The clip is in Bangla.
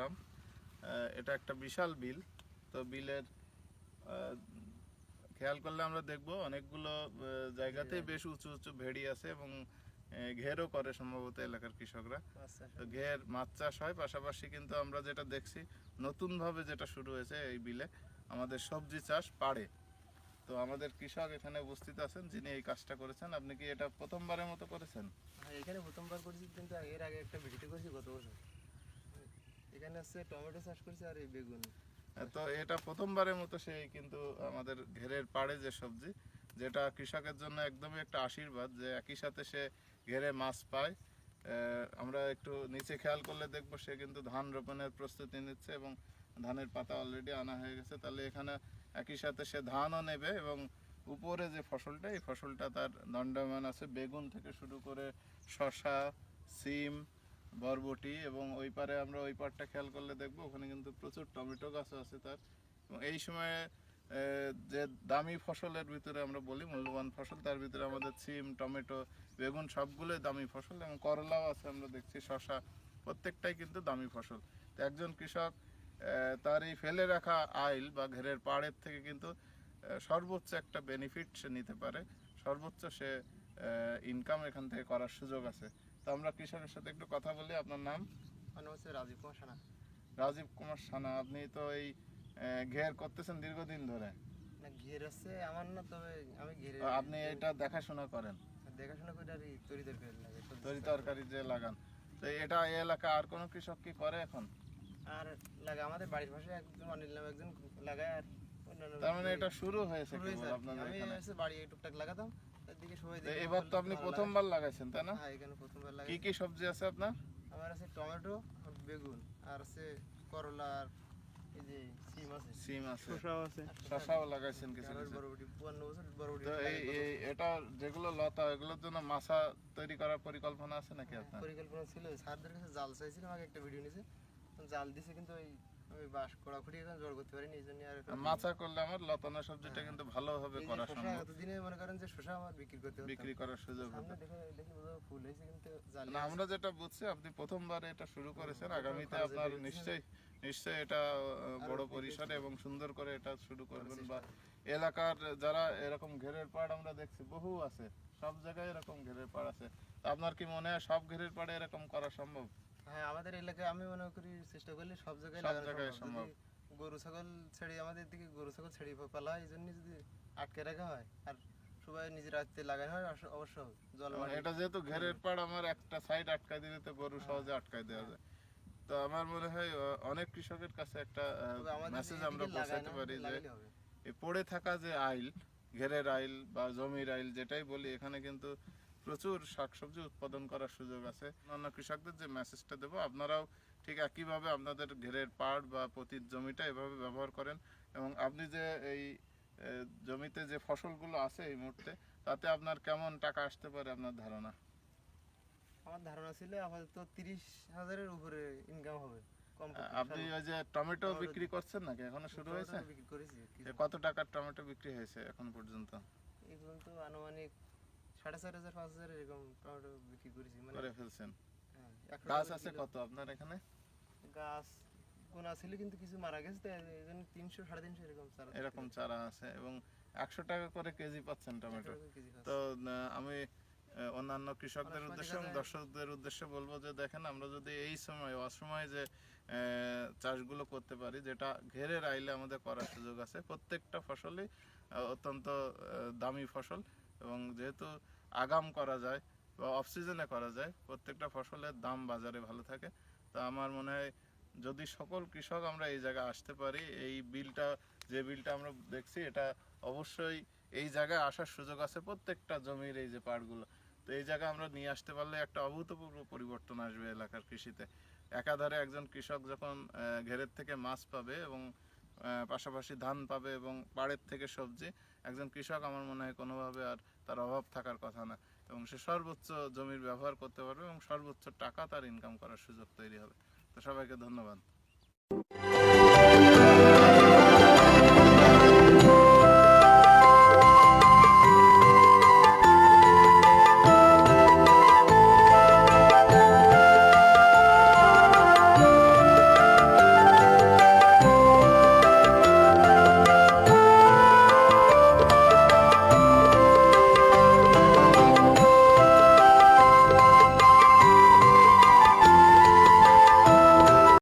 গ্রাম এটা একটা বিশাল বিল। তো বিলের খেয়াল করলে আমরা দেখব অনেকগুলো জায়গাতেই বেশ উঁচু উঁচু ভেড়ি আছে এবং ঘেরও করে সম্ভবত এলাকার কৃষকরা। তো ঘের মাছ চাষ হয়। পাশাপাশি কিন্তু আমরা যেটা দেখছি নতুনভাবে যেটা শুরু হয়েছে এই বিলে আমাদের সবজি চাষ পাড়ে। তো আমাদের কৃষক এখানে উপস্থিত আছেন যিনি এই কাজটা করেছেন। আপনি কি এটা প্রথমবারের মতো করেছেন? হ্যাঁ এখানে প্রথমবার করেছি কিন্তু এর আগে একটা ভিডিওতে করেছি গত বছর। এখানে হচ্ছে টমেটো চাষ করছি আর এই বেগুন। তো এটা প্রথমবারের মতো সেই কিন্তু আমাদের ঘেরের পাড়ে যে সবজি, যেটা কৃষকের জন্য একদমই একটা আশীর্বাদ যে একই সাথে সে ঘেরে মাছ পায়। আমরা একটু নিচে খেয়াল করলে দেখব সে কিন্তু ধান রোপণের প্রস্তুতি নিচ্ছে এবং ধানের পাতা অলরেডি আনা হয়ে গেছে। তাহলে এখানে একই সাথে সে ধানও নেবে এবং উপরে যে ফসলটা, এই ফসলটা তার দণ্ডমান আছে। বেগুন থেকে শুরু করে শশা সিম বরবটি এবং ওই পারে আমরা ওই পারটা খেয়াল করলে দেখব, ওখানে কিন্তু প্রচুর টমেটো গাছও আছে তার। এবং এই সময়ে যে দামি ফসলের ভিতরে আমরা বলি, মূল্যবান ফসল, তার ভিতরে আমাদের সিম, টমেটো, বেগুন সবগুলোই দামি ফসল এবং করলাও আছে আমরা দেখছি শশা প্রত্যেকটাই কিন্তু দামি ফসল। তো একজন কৃষক তার এই ফেলে রাখা আইল বা ঘেরের পাড়ের থেকে কিন্তু সর্বোচ্চ একটা বেনিফিট সে নিতে পারে। সর্বোচ্চ সে ইনকাম এখান থেকে করার সুযোগ আছে। তো আমরা কৃষকের সাথে একটু কথা বলি আপনার নাম? হচ্ছে রাজীব কুমার সানা। রাজীব কুমার সানা আপনি তো এই ঘের করতেছেন দীর্ঘদিন ধরে। না ঘের হচ্ছে আমার না তবে আমি ঘেরে আপনি এটা দেখাশোনা করেন। দেখাশোনা করে আর তরি তরকারি লাগে তরি তরকারি। যে লাগান। তো এটা এই এলাকা আর কোনো কৃষক কি করে এখন? আর লাগে আমাদের বাড়ির পাশে একজন অনিল নামে একজন লাগায় আর তার মানে এটা শুরু হয়েছে। আপনাদের এখানে? বাড়ি টুকটাক লাগাতাম সবাই এবার তো আপনি প্রথমবার লাগাইছেন তাই না। হ্যাঁ এখানে প্রথমবার লাগাই কি সবজি আছে আপনার? আমার আছে টমেটো আর বেগুন আর আছে করলা আর এই যে সিম আছে। সিম আছে। শসাও আছে। লাগাইছেন কিছু বরবটি বছর বরবটি তো এই এই এটা যেগুলো লতা এগুলোর জন্য মাছা তৈরি করার পরিকল্পনা আছে নাকি আপনার? পরিকল্পনা ছিল। স্যারদের কাছে জাল চাইছিল আমাকে একটা ভিডিও নিছে। জাল দিছে কিন্তু ওই আমি বাঁশ কড়াখড়ি এখন জোর করতে পারিনি এই জন্য আর মাছা করলে আমার লতানো সবজিটা কিন্তু ভালোভাবে করা সম্ভব। এতদিনে মনে করেন যে শসা আমার বিক্রি করতে বিক্রি করার সুযোগ হতো। দেখে দেখি বোধহয় ফুল হয়েছে কিন্তু না আমরা যেটা বুঝছি আপনি প্রথমবার এটা শুরু করেছেন আগামীতে আপনার বেরিয়েছে। নিশ্চয়ই নিশ্চয়ই এটা বড় পরিসরে এবং সুন্দর করে এটা শুরু করবেন বা এলাকার যারা এরকম ঘেরের পাড় আমরা দেখছি বহু আছে সব জায়গায় এরকম ঘেরের পাড় আছে। আপনার কি মনে হয় সব ঘেরের পাড়ে এরকম করা সম্ভব? হ্যাঁ আমাদের এলাকায় আমি মনে করি চেষ্টা করলে সব জায়গায় সব জায়গায় সম্ভব। গরু ছাগল ছেড়ে আমাদের দিকে গরু ছাগল ছেড়ে পালা হয় এই জন্য যদি আটকে রাখা হয় আর সবাই নিজের আয়ত্তে লাগানো হয় অবশ্য- জল এটা যেহেতু ঘেরের পাড় আমার একটা সাইড আটকায় দিলে তো গরু সহজে আটকায় দেওয়া যায়। তো আমার মনে হয় অনেক কৃষকের কাছে একটা মেসেজ আমরা পৌঁছাতে পারি যে এই পড়ে থাকা যে আইল ঘেরের আইল বা জমির আইল যেটাই বলি এখানে কিন্তু প্রচুর শাকসবজি উৎপাদন করার সুযোগ আছে। অন্যান্য কৃষকদের যে মেসেজটা দেবো আপনারাও ঠিক একইভাবে আপনাদের ঘেরের পাড় বা পতির জমিটা এভাবে ব্যবহার করেন এবং আপনি যে এই জমিতে যে ফসলগুলো আছে এই মুহূর্তে তাতে আপনার কেমন টাকা আসতে পারে আপনার ধারণা? আমার ধারণা ছিল আপাতত তিরিশ হাজারের উপরে ইনকাম হবে। আপনি ওই যে টমেটো বিক্রি করছেন নাকি? এখনও শুরু হয়েছে? কত টাকার টমেটো বিক্রি হয়েছে এখন পর্যন্ত? এই পর্যন্ত আনুমানিক সাড়ে চার হাজার পাঁচ হাজার এরকম টমেটো বিক্রি করেছি মানে করে ফেলছেন। গাছ আছে কত আপনার এখানে? গাছ গোনা ছিল কিন্তু কিছু মারা গেছে তাই এই জন্য তিনশো সাড়ে তিনশো এরকম চারা এরকম চারা আছে এবং একশো টাকা করে কেজি পাচ্ছেন টমেটো। একশো টাকা কেজি খাচ্ছে। তো আমি অন্যান্য কৃষকদের উদ্দেশ্যে এবং দর্শকদের উদ্দেশ্যে বলব যে দেখেন আমরা যদি এই সময় অসময়ে যে আহ, চাষগুলো করতে পারি যেটা ঘেরের আইলে আমাদের করার সুযোগ আছে প্রত্যেকটা ফসলই অত্যন্ত দামি ফসল। এবং যেহেতু আগাম করা যায় বা অফ সিজনে করা যায়, প্রত্যেকটা ফসলের দাম বাজারে ভালো থাকে। তা আমার মনে হয় যদি সকল কৃষক আমরা এই জায়গায় আসতে পারি, এই বিলটা, যে বিলটা আমরা দেখছি, এটা অবশ্যই এই জায়গায় আসার সুযোগ আছে প্রত্যেকটা জমির এই যে পাড়গুলো তো এই জায়গায় আমরা নিয়ে আসতে পারলে একটা অভূতপূর্ব পরিবর্তন আসবে এলাকার কৃষিতে। একাধারে একজন কৃষক যখন ঘেরের থেকে মাছ পাবে এবং পাশাপাশি ধান পাবে এবং পাড়ের থেকে সবজি, একজন কৃষক আমার মনে হয় কোনোভাবে আর তার অভাব থাকার কথা না। এবং সে সর্বোচ্চ জমির ব্যবহার করতে পারবে এবং সর্বোচ্চ টাকা তার ইনকাম করার সুযোগ তৈরি হবে। তো সবাইকে ধন্যবাদ।